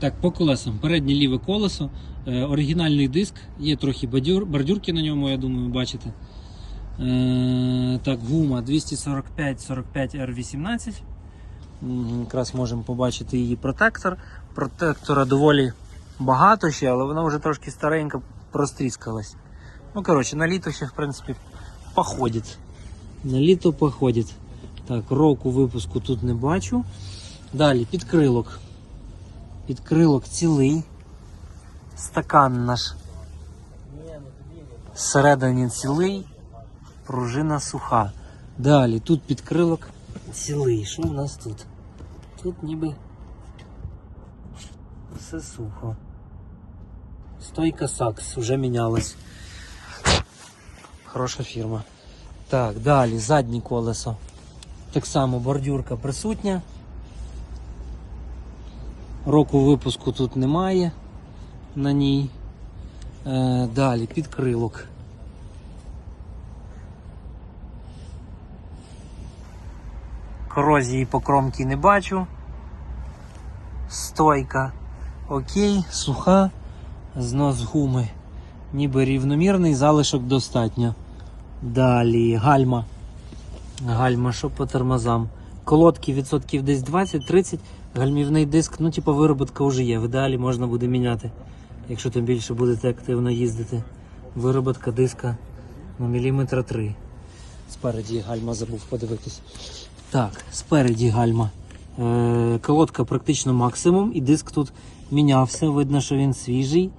Так, по колесам. Переднє ліве колесо, е, оригінальний диск, є трохи бадюр, бордюрки на ньому, я думаю, бачите. Е, так, гума 245-45 R18. Якраз можемо побачити її протектор. Протектора доволі багато ще, але вона вже трошки старенька, простріскалась. Ну, коротше, на літо ще, в принципі, походить. На літо походить. Так, року випуску тут не бачу. Далі підкрилок. Підкрилок цілий. Стакан наш всередині цілий. Пружина суха. Далі тут підкрилок цілий. Що у нас тут? Тут ніби все сухо. Стойка Сакс вже мінялась. Хороша фірма. Так, далі заднє колесо. Так само бордюрка присутня. Року випуску тут немає на ній. Е, далі підкрилок. Корозії по кромці не бачу. Стойка. Окей, суха. Знос гуми. Ніби рівномірний, залишок достатньо. Далі гальма. Гальма, що по тормозам. Колодки відсотків десь 20-30, гальмівний диск, ну, типу, вироботка вже є. В ідеалі можна буде міняти, якщо тим більше будете активно їздити. Вироботка диска на міліметра 3. Спереді гальма забув подивитись. Так, спереді гальма. Е, колодка практично максимум, і диск тут мінявся. Видно, що він свіжий.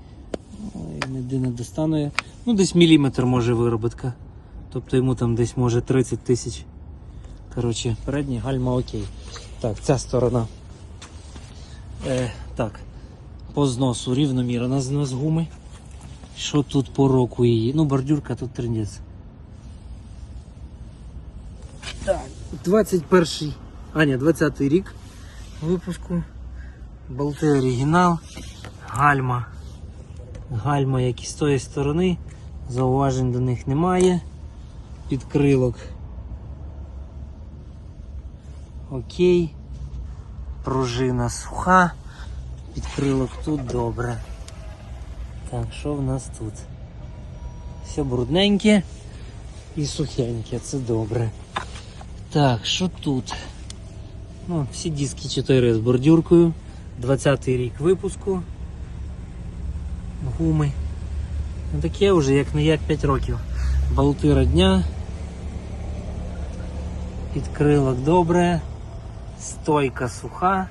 Ніде не достану. Ну, десь міліметр може вироботка. Тобто йому там десь може 30 тисяч. Коротше, передній гальма окей. Так, ця сторона. Е, так. По зносу рівномірна знос гуми. Що тут по року її? Ну, бордюрка тут трендець. Так, 21 а ні, 20 рік випуску. Болти оригінал. Гальма. Гальма, як і з тої сторони. Зауважень до них немає. Підкрилок. Окей. Пружина суха. Підкрилок тут добре. Так, що в нас тут? Все брудненьке і сухеньке, це добре. Так, що тут? Ну, всі диски 4 з бордюркою. 20-й рік випуску. Гуми. Ну таке вже як не як 5 років. Болти родня. Підкрилок добре. Стойка суха.